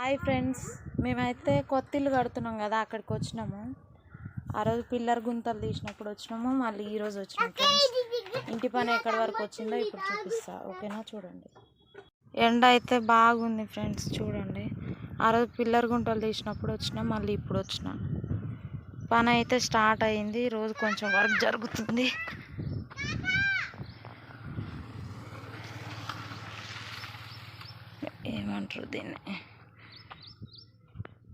Hi friends మేమైతే కొత్త ఇల్లు కడుతున్నాం కదా అక్కడికి వచ్చినాము. ఆ రోజు పిల్లర్ గుంతలు తీసినప్పుడు వచ్చినాము మళ్ళీ ఈరోజు వచ్చినాము ఫ్రెండ్స్. ఇంటి పని ఎక్కడి వరకు వచ్చిందో ఇప్పుడు చూపిస్తా ఓకేనా? చూడండి. ఎండ అయితే బాగుంది ఫ్రెండ్స్ చూడండి. ఆ రోజు పిల్లర్ గుంటలు తీసినప్పుడు వచ్చినాం మళ్ళీ ఇప్పుడు వచ్చినా. పని అయితే స్టార్ట్ అయింది రోజు కొంచెం వర్క్ జరుగుతుంది. ఏమంటారు దీన్ని?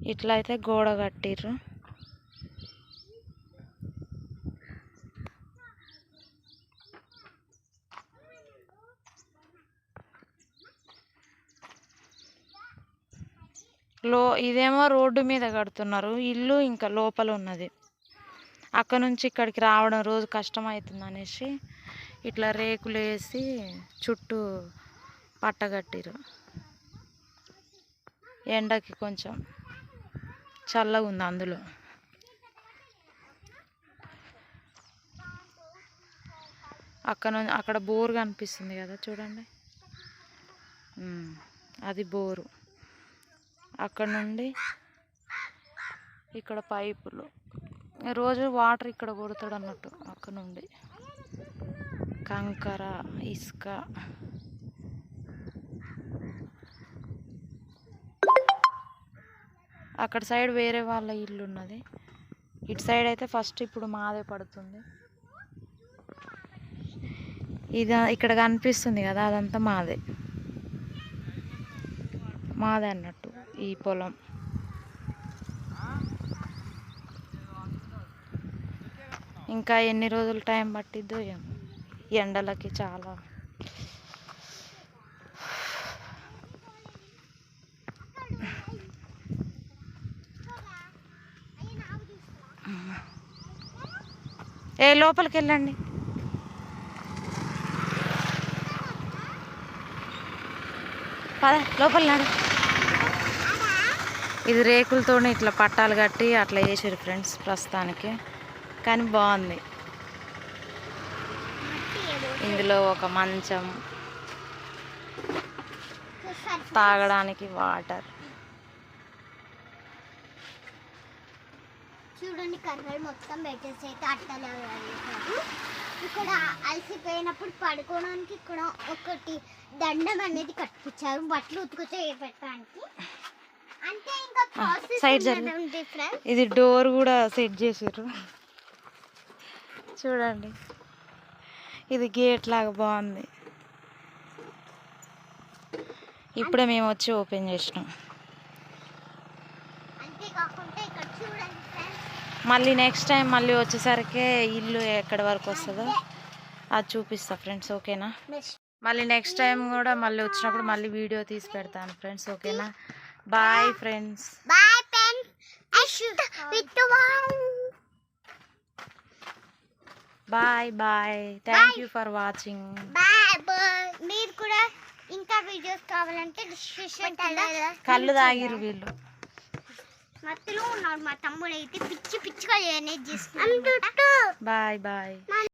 ఇట్లా అయితే గోడ కట్టిర్రు. లో ఇదేమో రోడ్డు మీద కడుతున్నారు. ఇల్లు ఇంకా లోపల ఉన్నది. అక్కడ నుంచి ఇక్కడికి రావడం రోజు కష్టం అవుతుంది అనేసి ఇట్లా రేకులు వేసి చుట్టూ పట్టగట్టిరు ఎండకి కొంచెం. చల్లగా ఉంది అందులో. అక్కడ అక్కడ బోరు కనిపిస్తుంది కదా చూడండి. అది బోరు. అక్కడ నుండి ఇక్కడ పైపులు. రోజు వాటర్ ఇక్కడ కొడతాడు అన్నట్టు అక్కడ నుండి. కంకర ఇసుక. అక్కడ సైడ్ వేరే వాళ్ళ ఇల్లు ఉన్నది. ఇటు సైడ్ అయితే ఫస్ట్ ఇప్పుడు మాదే పడుతుంది. ఇది ఇక్కడ కనిపిస్తుంది కదా అదంతా మాదే. మాదే అన్నట్టు ఈ పొలం. ఇంకా ఎన్ని రోజులు టైం పట్టిద్దో ఏమో. ఎండలకి చాలా ఏ లోపలికి వెళ్ళండి పద లోపల నాడు. ఇది రేకులతోనే ఇట్లా పట్టాలు కట్టి అట్లా వేసారు ఫ్రెండ్స్ ప్రస్తుతానికి. కానీ బాగుంది. ఇందులో ఒక మంచం. తాగడానికి వాటర్. చూడండి కర్రలు మొత్తం పెట్టేసి అయితే అట్టలా. ఇక్కడ అలసిపోయినప్పుడు పడుకోవడానికి ఇక్కడ ఒకటి దండం అనేది కట్టించారు. బట్టలు ఉతుకుతే పెట్టడానికి. అంటే ఇంకా ప్రాసెస్ ఇది డోర్ కూడా సెట్ చేసారు చూడండి. ఇది గేట్ లాగా బాగుంది. ఇప్పుడే మేము వచ్చి ఓపెన్ చేసినాం. అంతేకాకుండా ఇక్కడ చూడండి మళ్ళీ నెక్స్ట్ టైం మళ్ళీ వచ్చేసరికి ఇల్లు ఎక్కడి వరకు వస్తుందో అది చూపిస్తా ఫ్రెండ్స్ ఓకేనా? మళ్ళీ నెక్స్ట్ టైం కూడా మళ్ళీ వచ్చినప్పుడు మళ్ళీ వీడియో తీసి పెడతాను ఫ్రెండ్స్ ఓకేనా? బాయ్ ఫ్రెండ్స్ బాయ్ ఫ్రెండ్స్ అష్ట with bye bye thank you for watching మీరు కూడా ఇంకా వీడియోస్ కావాలంటే డిస్క్రిప్షన్ కళ్ళు తాగిరు వీళ్ళు. మత్తులో ఉన్నాడు మా తమ్ముడు అయితే పిచ్చి పిచ్చిగా అనేది చేస్తున్నాడు. Bye bye.